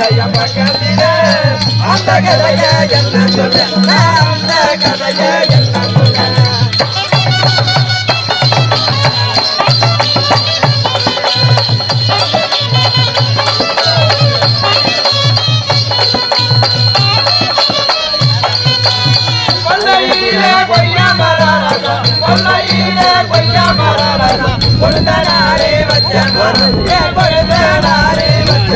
ரெண்டு பிள்ளைய பக்கத்தில அந்த கதைய என்ன சொல்ல? அந்த கதைய என்ன சொல்ல? கொல்லையிலே கொய்யா மரரசா கொல்லையிலே கொய்யா மரரசா கொழுந்தனாரே வச்ச கொழுந்தனாரே வச்ச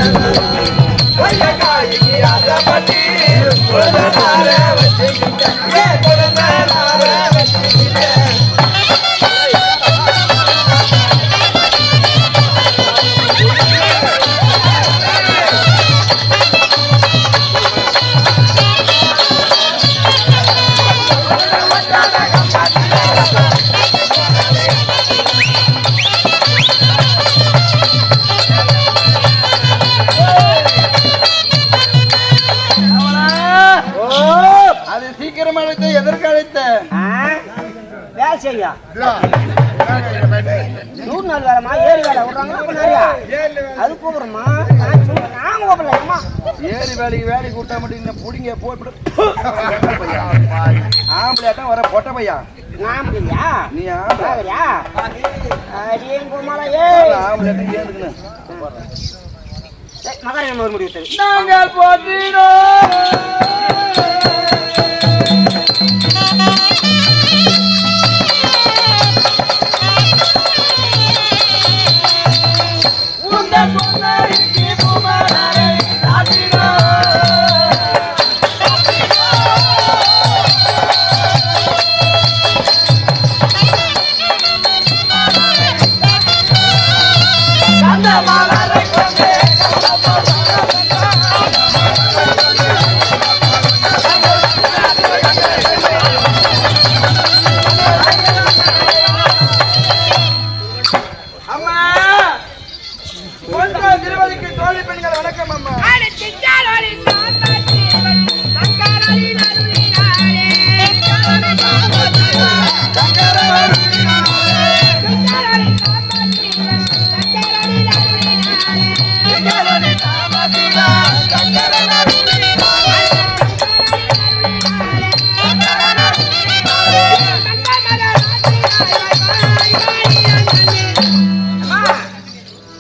நூறு நாள் வேலைமா ஏழு வேலை விடுறாங்க அப்ப நிறையா. அது கூப்பிடுறோமா நாங்க கூப்பிடலாமா ஏறி வேலைக்கு வேலைக்கு விட்டா மட்டும் இந்த புடிங்க போய்விடு ஆம்பளையாட்டம் வர பொட்ட பையா நீ ஆம்பளை. டிரைவரியா அடியே குமாரா ஏய். ஆம்பளையாட்டம் ஏந்துக்கணும் மகன் என்ன ஒரு முடிவு நாங்கள் போற்றினோம்.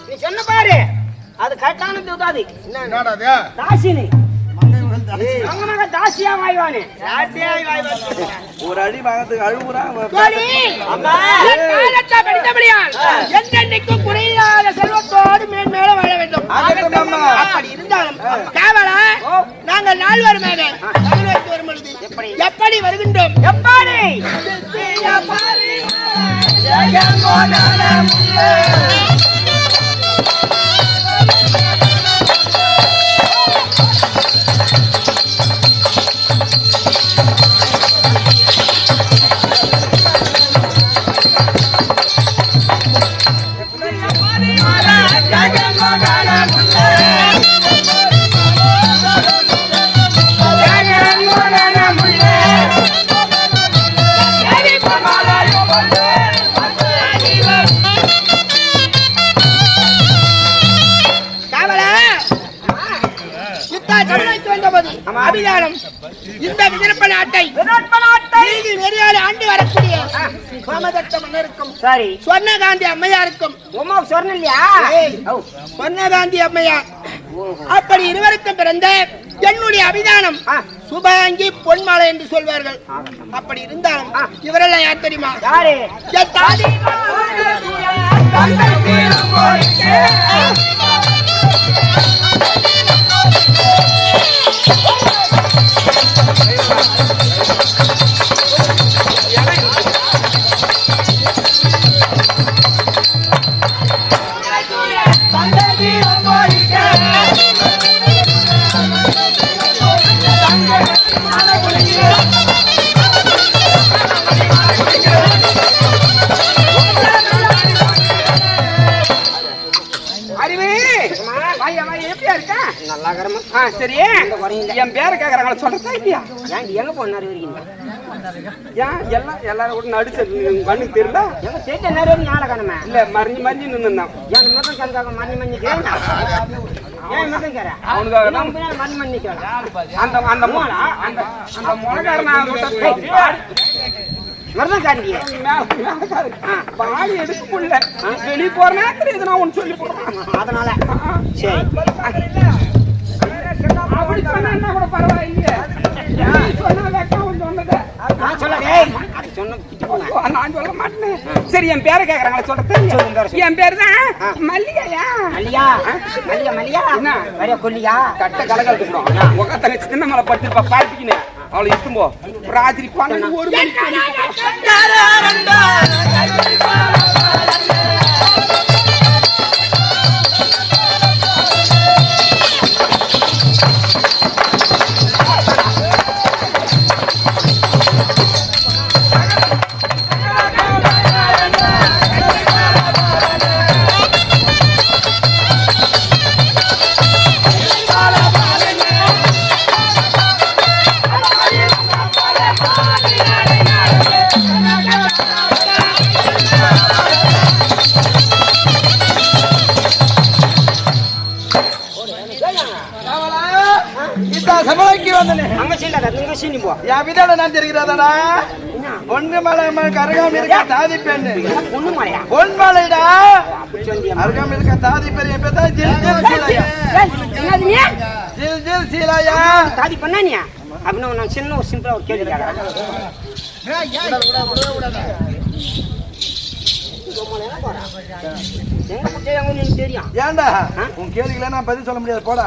நீ சொன்ன பாரு. அது கரெக்டான தூக்காது என்னடா அது? தாசினி அவங்க மக தாசியா வாய்வானு. ஒரு அடி வாங்கறதுக்கு அழுகுறான் அம்மா. காலத்தை படித்தபடியால் என்றென்னைக்கும் குறையில்லாத செல்வத்தோடு மேன்மேல வாழ வேண்டும். அப்படி இருந்தாலும் காவலா நாங்கள் தமிழகத்து வரும் பொழுது எப்படி? வருகின்றோம்? எப்படி? காவலா சரி சொர்ணகாந்தி அம்மையாருக்கும் உமா சொன்ன இல்லையா சொர்ணகாந்தி அம்மையார். அப்படி இருவருக்கும் பிறந்த என்னுடைய அபிதானம் சுபாங்கி பொன்மாலை என்று சொல்வார்கள். அப்படி இருந்தாலும் இவரெல்லாம் யார் தெரியுமா? யாரு? Thank சரி. என் பேரை கேக்குறாங்களா? சொல்றதா இல்லையா? ஏன் எங்க போனாரு வரைக்கும் ஏன் எல்லாம் எல்லாரும் கூட நடிச்சு கண்ணுக்கு தெரியல? எங்க தேட்ட நேரம் ஞான காணுமே? இல்ல மறைஞ்சு மறைஞ்சு நின்னுந்தான் ஏன் மதம் கணக்காக மண்ணி கேட்க ஏன் மதம் கேற அவனுக்காக தான். கேட்க அந்த அந்த மொ- அந்த அந்த முளைக்காரன் மருதம் காண்டி பாடி. எடுக்க முடியல வெளியே போற நேரத்துல எதுனா ஒண்ணு சொல்லி போடுறான் அதனால. சரி அப்படி சொன்னா என்ன கூட பரவாயில்லையே நீ சொன்னா வெக்கம் வந்து சொன்னது நான் சொல்ல டேய் அது சொன்ன திட்டு போன நான் சொல்ல மாட்டேன் சரி என் பேரை கேக்குறாங்களா சொல்றது. என் பேர் தான் மல்லிகையா? மல்லியா மல்லியா மல்லியா என்ன? வரைய கொல்லியா? கட்ட உங்க தங்கச்சி சின்ன மலை படுத்துருப்பா பார்த்துக்கினு அவளை இட்டும் போ. ராத்திரி பன்னெண்டு ஒரு விதான நான் தெரிகிறதா பொண்ணு. மலை கருகாம இருக்க தாதி பெண்ணு. பொண்ணு மலையா பொன் மலைடா அப்படி சொல்லியா அருகாம இருக்க தாதி பெரிய பேர் ஜில் ஜில் சீலையா? ஜில் ஜில் சீலையா தாதி பண்ணா நீ? அப்படின்னா நான் சின்ன ஒரு சிம்பிளா ஒரு கேள்வி கேட்கறேன் தெரியும். ஏன்டா உன் கேள்விகளை நான் பதில் சொல்ல முடியாது. போடா.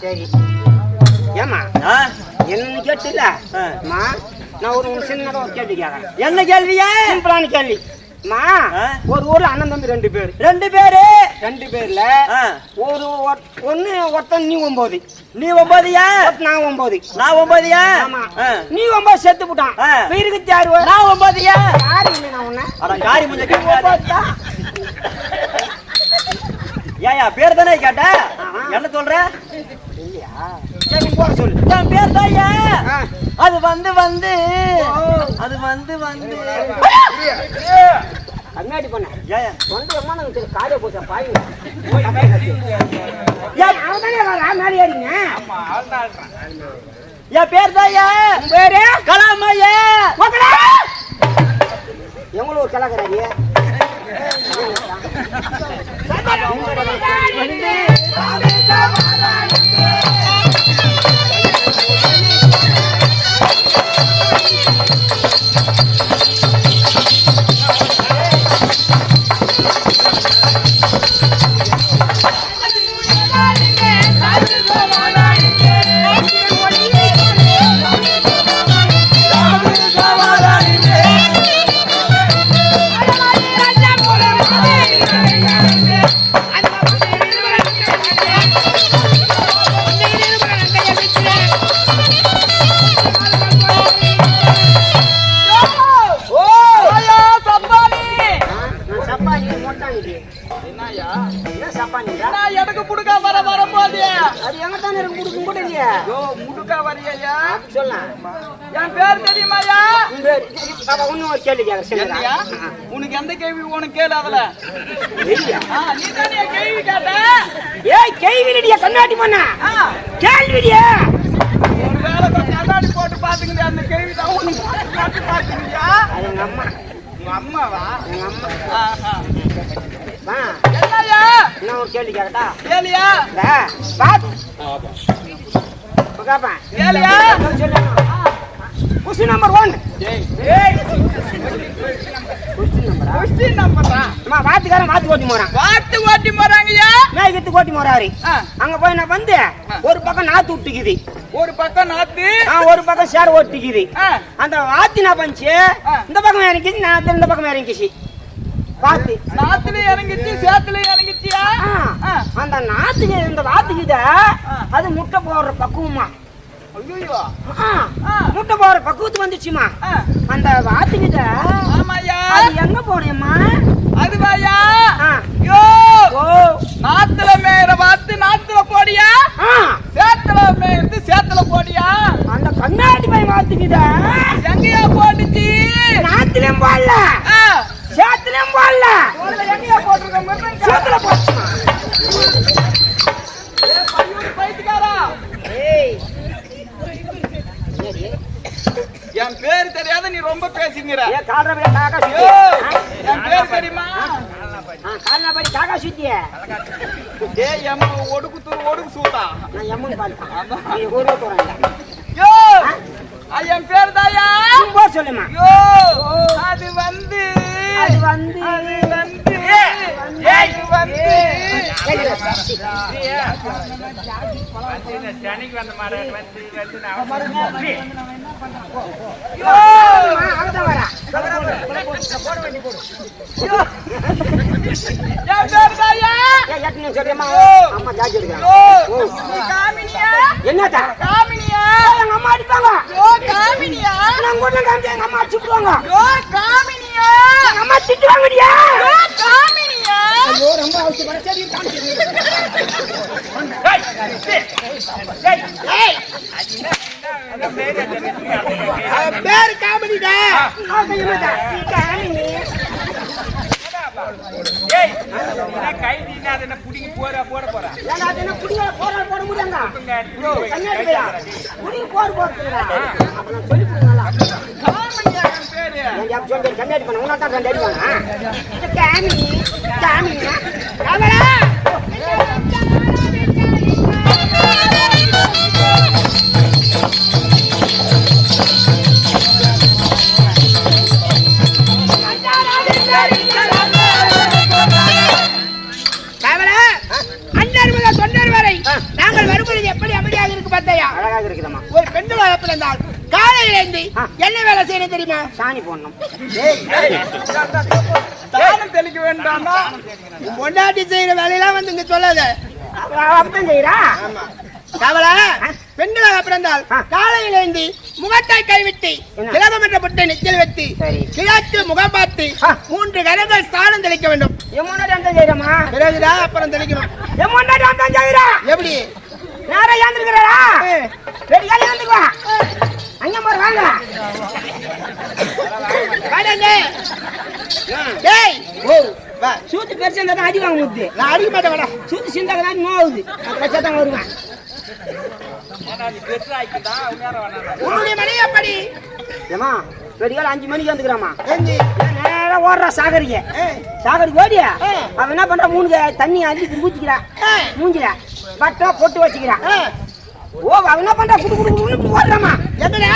சரி ஏமா? என்னன்னு கேட்டுல. மா நான் ஒரு ஒரு சின்னதா ஒரு கேள்வி கேட்கறேன் என்ன கேள்வியா? சிம்பிளான கேள்வி. மா. ஒரு ஊர்ல அண்ணன் தம்பி ரெண்டு பேர். ரெண்டு பேரு? ரெண்டு பேர்ல. ஒரு ஒ- ஒண்ணு ஒருத்தன் நீ ஒன்பது நீ ஒன்பதுயா நான் ஒன்பது நான் ஒன்பதுயா. நீ ஒன்பது செத்து போட்டான். இருபத்தி ஆறு நான் ஒன்பதுயா யாரு இல்லை நான் அட காரி கேட்காத? ஏயா பேர் தானே கேட்ட. என்ன சொல்ற? இல்லையா? போட சொல்லு. என் பேர் தாயா. அது வந்து வந்து. அது வந்து வந்து. கண்ணாடி பண்ண? ஏயா வந்து அம்மா சரி காலிய போச்சா ஏறிங்க என் பேர் தாயா பேரு? கலாமையா எவ்வளவு ஒரு கலாக்காரி உனக்கு எந்த கேள்வி உனக்கு கேளு அதுல. கேள்வி கேட்ட? ஏய் கேள்விடியா கண்ணாடி பண்ணா கேள்விடியா ஒரு வேளை கொஞ்சம் கண்ணாடி போட்டு பாத்துக்கிட்டு அந்த கேள்வி தான் உனக்கு போட்டு பாத்துக்கிட்டியா எங்க அம்மா. உங்க அம்மாவா? எங்க அம்மா. என்னய்யா? இன்னும் ஒரு கேள்வி கேட்கட்டா கேளியா பாத்து. கேளியா கொஸ்டின் நம்பர் ஒன் கொஸ்டின் நம்பரா அம்மா வாத்துக்காரன் வாத்து ஓட்டி போறான். வாட்டு ஓட்டி போறாங்கய்யா? மேய்கத்து ஓட்டி போறாரு. அங்க போய் நான் வந்து ஒரு பக்கம் நாத்து விட்டுக்குது ஒரு பக்கம் நாத்து. ஒரு பக்கம் சேர் ஓட்டிக்குது. அந்த வாத்தி என்ன பண்ணுச்சு. இந்த பக்கம் இறங்கிச்சு நான் இந்த பக்கம் இறங்கிச்சு. வாத்து. நாத்துல இறங்கிச்சு சேத்துல இறங்கிச்சியா. அந்த நாத்துக்கு இந்த வாத்துக்குத அது முட்டை போடுற பக்குவமா. முட்டை போடுற பக்குவத்துக்கு வந்துச்சுமா அந்த வாத்துக்குத ஆமாய்யா. அது எங்க போனேம்மா? அதுவாயா. யோ ஓ. நாத்துல மேயற வாத்து நாத்துல போடியா? சேத்துல மேய்ந்து சேத்துல போடியா? அந்த கண்ணாடி பையன் வாத்துக்குத எங்கயா போட்டுச்சு? நாத்துலயும் போடல. ஆ, சேத்துலயும் போடல. எங்கயா போட்டிருக்க? சேத்துல போச்சுமா பையன் பைத்தியக்காரா ஏய் என் பேர் தெரியாத நீ ரொம்ப பேசிங்கிற ஏ கால்ற படி காக்கா சுத்தி. என் பேர் தெரியுமா? கால்னா படி காக்கா சுத்திய. டேய் எம்ம ஒடுக்கு தூர் ஒடுக்கு சூட்டா நான் எம்மன் பால்தான் நீ போறேன் யோ என் பேர் தாயா? போ சொல்லுமா. யோ அது வந்து அது வந்து. அது வந்து அது வந்து. யோ அங்கதான் வரா என் பேர் தாயா ஏ எட்டு நிமிஷம் சொல்றியம்மா ஓ. அம்மா ஜாக்கி எடுக்கிறான் யோ நீ காமினியா என்னத்தா காமினியா எங்க அம்மா அடிப்பாங்க யோ காமினியா நான் கூட காமிச்சு எங்க அம்மா அடிச்சுடுவாங்க யோ காமினியா எங்க அம்மா திட்டுவாங்கடியா யோ காமினியா ஐயோ ரொம்ப அவசியம் சரி பேரு காமெடிடா. என்ன புடிங்கி போற போற? ஏன்னா அது என்ன குடியா போற போட முடியாங்க கண்ணாடி பையா குடி போர் போறதுடா அப்ப நான் சொல்லி கொடுங்களா கண்ணாடி பண்ண தான் கண்ணாடி பண்ணா. காமினி காமினி காமரா காவலா அண்ணர் முதல் தொண்டர் வரை நாங்கள் வரும்பொழுது எப்படி அமைதியாக இருக்கு பார்த்தையா அழகாக இருக்குதம்மா. ஒரு பெண்ணு பிறந்தால் காலையில இருந்து என்ன வேலை செய்யணும் தெரியுமா? சாணி போடணும். தெளிக்க வேண்டாமா பொண்டாட்டி செய்யற வேலையெல்லாம் வந்து இங்க சொல்லாத. அப்பதான் செய்யறா காவலா? பெண்களாக பிறந்தால் காலையில இருந்து முகத்தை கைவிட்டு என்ற பொட்டை நெத்தியில் வைத்து. கிழக்கு முகம் பார்த்து. மூன்று கரங்கள் ஸ்தானம் தெளிக்க வேண்டும். பிறகுதான் அப்புறம் தெளிக்கணும். செய்யறா எப்படி? நேரா ஏந்திருக்கிறா ரெடி காலி ஏந்துக்குவா அங்க போற வாங்க. டேய் ஓ வா. சூத்து பெருசு இருந்தா தான் அடி வாங்க முத்து நான் அடிக்க மாட்டேன் வாடா. சூத்து சிந்தாங்க நோவுது அது வச்சா தான் வருவேன். உன்னுடைய மணி எப்படி? ஏமா வெடிகால அஞ்சு மணிக்கு வந்துக்கிறாமா ஏஞ்சி நேரா ஓடுறா சாகரிக்க சாகரிக்கு ஓடியா? அவன் என்ன பண்றா? மூணு தண்ணி அள்ளி ஊத்திக்கிறா மூஞ்சில. பட்டா பொட்டு வச்சுக்கிறான். ஓ அவன் என்ன பண்றா குடு குடு குடு ஓடுறாமா என்னடா?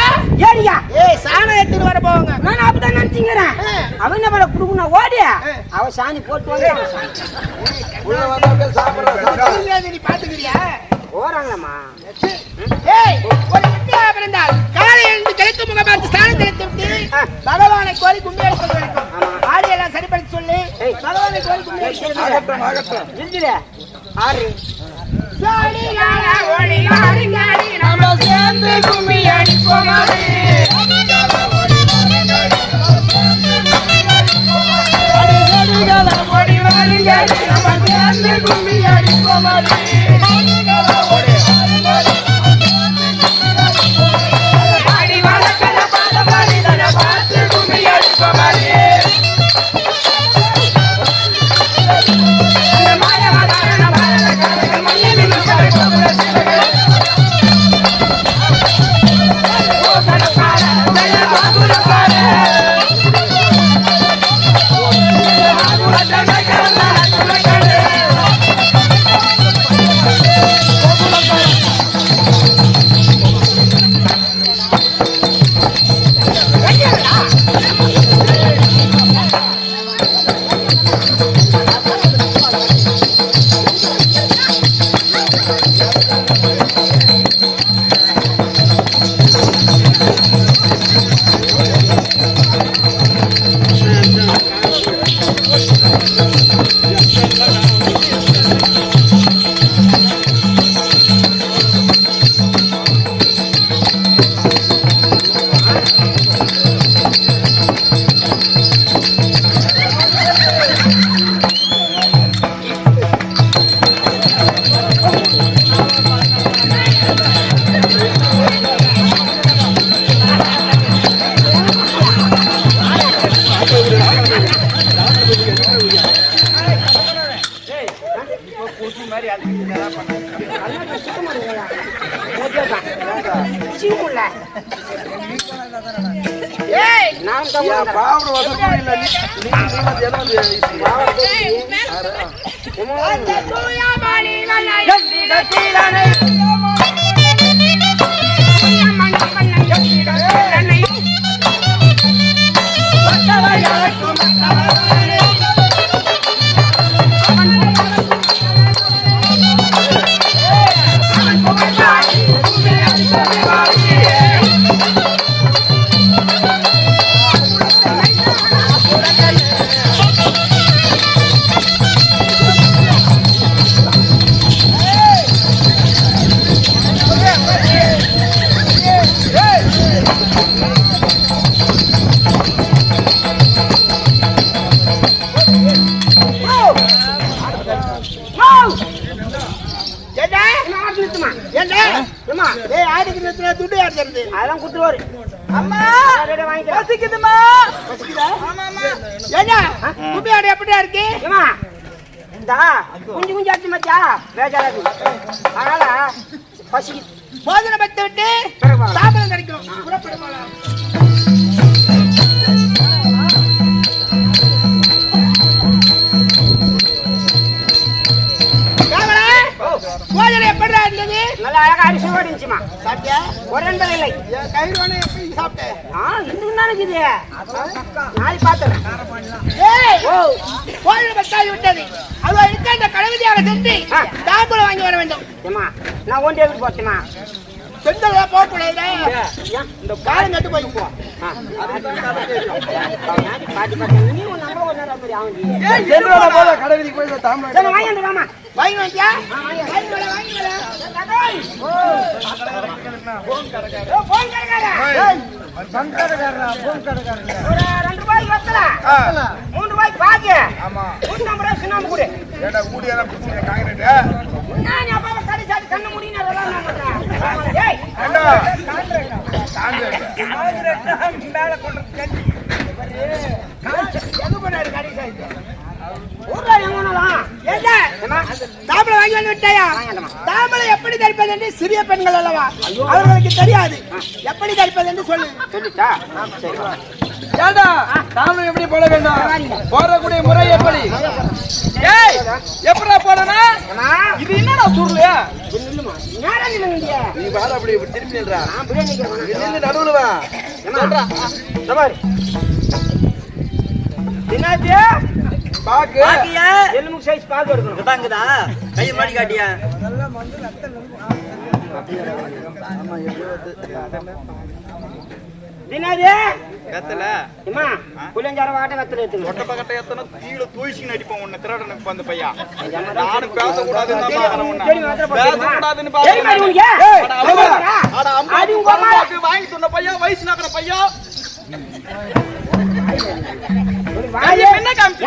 ஏடியா ஏய் சாணம் எடுத்துட்டு வர போவாங்க நான் அப்படிதான் நினைச்சுங்கிறேன் அவன் என்ன பண்ண குடுக்குனா ஓடியா அவ சாணி போட்டு வந்து உள்ள வந்தா அப்படியே சாப்பிடுற சாப்பிடுற இல்லையா நீ பாத்துக்கிறியா? ஓறாங்களம்மா ஏய் ஒரு வித்தியாக பிறந்தால் காலையில் இருந்து கிழக்கு முகம் பார்த்து ஸ்தானம் தெளித்து விட்டு பகவானை கோரி கும்பி எடுப்பது வரைக்கும் ஆடி எல்லாம் சரிப்படுத்தி சொல்லி. ஏய். பகவானை கோரி கும்பி ஜில்ஜில ஆறு. நம்ம சேர்ந்து கும்மி அடிப்போமா ஏம்மா, ஏய் ஆடுக்கு நிறுத்தினா துட்டு யார் தருது. அதெல்லாம் கொடுத்துருவாரு. அம்மா. பசிக்குதுமா என்ன குப்பி ஆடு எப்படியா இருக்கு? இந்தா, குஞ்சு குஞ்சு அடிச்சு மச்சா, இருக்கு. அதனால பசிக்குது. போதனை பத்து விட்டு. சாப்பிடம் கிடைக்கும். புறப்படுமாலாம் போதனை எப்படிடா இருந்தது நல்லா அழகா அரிசியோட இருந்துச்சுமா. சாப்பிட்டியா என்பது இல்லை. கயிறுவானே எப்படி சாப்பிட்டேன் ஆ, இன்னும் தானே இருக்குது. நாளைக்கு பார்த்தேன். ஏய் ஓ, போதனை பத்தாகி விட்டது அது இருக்க அந்த கழுவிதியாக ஆ. தாம்பூலம் வாங்கி வர வேண்டும் ஏம்மா, நான் ஒண்டி எடுத்து போட்டுமா பெண்கள் போகக்கூடாது இந்த காலம் கட்டு போய் போ பாட்டி பாட்டி நீ உன் நம்பர் ஒரு நேரம் பெரிய ஆவண்டி என்னோட ஏய் எது பண்ணாரு கடைசி தாம்பளை வாங்கி வந்து விட்டாயா தாம்பளை எப்படி தரிப்பது என்று சிறிய பெண்கள் அல்லவா அவர்களுக்கு தெரியாது எப்படி தரிப்பது என்று சொல்லு சொல்லிட்டா ஏண்டா எப்படி போட வேண்டும் போடக்கூடிய முறை எப்படி ஏய் எப்படா போடனா இது என்னடா சுருளையா நீ வாட அப்படி இப்படி திரும்பி நில்றா. நடுவுல வா. சவாரி தினாத்தி பாக்கு. எலும்பு சைஸ் பாக்கு எடுக்கணும் தாங்குதா கையை மாடி காட்டியா? தினாதி கத்தல. ஏமா புள்ளஞ்சார வாட்ட வெத்தல ஒட்ட எத்தனை உன்னை. திருடனுக்கு வந்து பையா. நானும் பேசக்கூடாதுன்னு தான் பாக்குறேன் உன்னை. பேசக்கூடாதுன்னு வாங்கி சொன்ன பையன் வயசு நக்கிற பையன் வாயே. என்ன காமிச்சு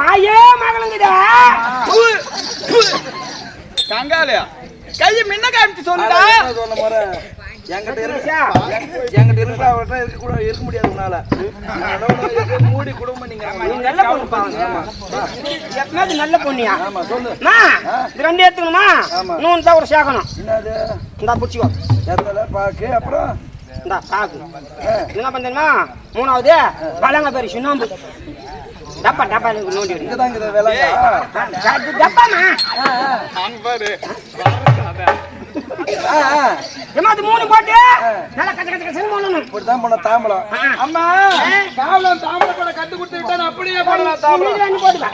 வாயே மகளுங்குதா. கங்காலயா. கையை முன்ன காமிச்சு சொல்லுடா. சொல்ல முறை என்கிட்ட இருக்கு. என்கிட்ட இருக்கிற அவர்கிட்ட இருக்க கூட இருக்க முடியாது உன்னால. நடுவுல இருக்க மூடி குடும்பம் நீங்க நீ நல்ல பொண்ணு பாருங்க. எப்பனாவது நல்ல பொண்ணியா? ஆமா சொல்லு. இது ரெண்டு எடுத்துக்கணுமா. இன்னும் தான் ஒரு சேர்க்கணும். என்னது? இந்தா பிடிச்சிக்கோ. பாக்கு அப்புறம்? இந்தா சாக்கு என்ன பண்ணுமா மூணாவது பழங்க பேரு சுண்ணாம்பு டப்பா டப்பா எனக்கு நோண்டி டப்பாமா பாரு ஆ. ஏமா அது மூணு போட்டு? நல்லா கச்ச கச்ச கச்சன்னு மூணு இப்படிதான் பண்ண தாம்பலம். அம்மா தாவளம் தாமரை பழம் கட்டு கொடுத்து விட்டா அப்படியே பண்ணலாம் தாவளம் போட்டு